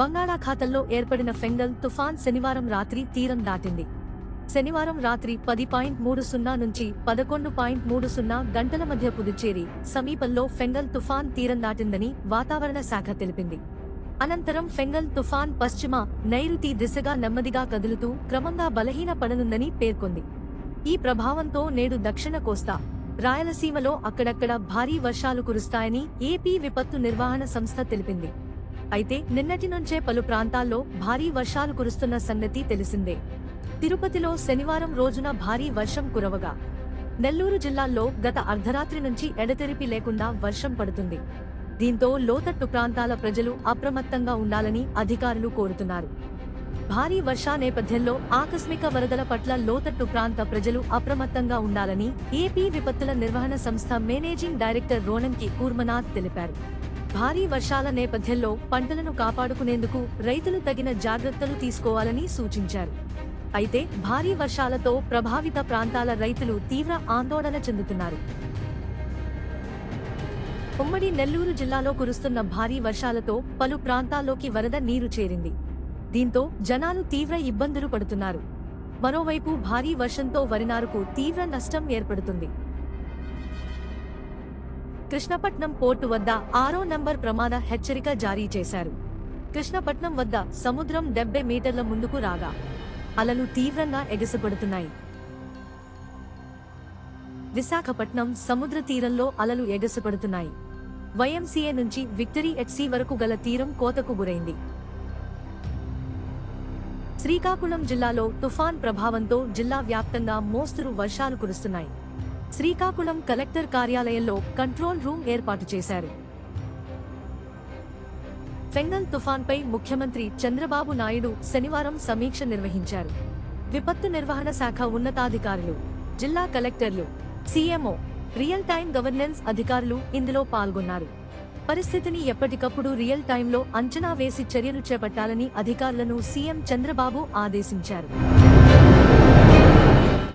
బంగాళాఖాతంలో ఏర్పడిన ఫెంగల్ తుఫాన్ శనివారం రాత్రి తీరం దాటింది. శనివారం రాత్రి పది పాయింట్ మూడు సున్నా నుంచి పదకొండు పాయింట్ మూడు సున్నా గంటల మధ్య పుదుచ్చేరి సమీపంలో ఫెంగల్ తుఫాన్ తీరం దాటిందని వాతావరణ శాఖ తెలిపింది. అనంతరం ఫెంగల్ తుఫాన్ పశ్చిమ నైరుతి దిశగా నెమ్మదిగా కదులుతూ క్రమంగా బలహీన పడనుందని పేర్కొంది. ఈ ప్రభావంతో నేడు దక్షిణ కోస్తా రాయలసీమలో అక్కడక్కడ భారీ వర్షాలు కురుస్తాయని ఏపీ విపత్తు నిర్వహణ సంస్థ తెలిపింది. అయితే నిన్నటి నుంచే పలు ప్రాంతాల్లో భారీ వర్షాలు కురుస్తున్న సంగతి తెలిసిందే. తిరుపతిలో శనివారం రోజున భారీ వర్షం కురవగా నెల్లూరు జిల్లాల్లో గత అర్ధరాత్రి నుంచి ఎడతెరిపి లేకుండా వర్షం పడుతుంది. దీంతో లోతట్టు ప్రాంతాల ప్రజలు అప్రమత్తంగా ఉండాలని అధికారులు కోరుతున్నారు. భారీ వర్షా నేపథ్యంలో ఆకస్మిక వరదల పట్ల లోతట్టు ప్రాంత ప్రజలు అప్రమత్తంగా ఉండాలని ఏపీ విపత్తుల నిర్వహణ సంస్థ మేనేజింగ్ డైరెక్టర్ రోనంకి కూర్మనాథ్ తెలిపారు. భారీ వర్షాల నేపథ్యంలో పంటలను కాపాడుకునేందుకు రైతులు తగిన జాగ్రత్తలు తీసుకోవాలని సూచించారు. అయితే భారీ వర్షాలతో ప్రభావిత ప్రాంతాల రైతులు తీవ్ర ఆందోళన చెందుతున్నారు. ఉమ్మడి నెల్లూరు జిల్లాలో కురుస్తున్న భారీ వర్షాలతో పలు ప్రాంతాల్లోకి వరద నీరు చేరింది. దీంతో జనాలు తీవ్ర ఇబ్బందులు పడుతున్నారు. మరోవైపు భారీ వర్షంతో వరినారుకు తీవ్ర నష్టం ఏర్పడుతుంది. కృష్ణపట్నం పోర్టు వద్ద ఆరో నంబర్ ప్రమాద హెచ్చరిక జారీ చేశారు. కృష్ణపట్నం వద్ద సముద్రం డెబ్బై మీటర్ల ముందుకు రాగా అలలు తీవ్రంగా ఎగసిపడుతున్నాయి. విశాఖపట్నం సముద్ర తీరంలో అలలు ఎగసిపడుతున్నాయి. వైఎంసీఏ నుంచి విక్టరీ ఎట్సీ వరకు గల తీరం కోతకు గురైంది. శ్రీకాకుళం జిల్లాలో తుఫాన్ ప్రభావంతో జిల్లా వ్యాప్తంగా మోస్తరు వర్షాలు కురుస్తున్నాయి. శ్రీకాకుళం కలెక్టర్ కార్యాలయంలో కంట్రోల్ రూమ్ ఏర్పాటు చేశారు. ఫెంగల్ తుఫాన్పై ముఖ్యమంత్రి చంద్రబాబు నాయుడు శనివారం సమీక్ష నిర్వహించారు. విపత్తు నిర్వహణ శాఖ ఉన్నతాధికారులు జిల్లా కలెక్టర్లు సీఎంఓ రియల్ టైం గవర్నెన్స్ అధికారులు ఇందులో పాల్గొన్నారు. పరిస్థితిని ఎప్పటికప్పుడు రియల్ టైంలో అంచనా వేసి చర్యలు చేపట్టాలని అధికారులను సీఎం చంద్రబాబు ఆదేశించారు.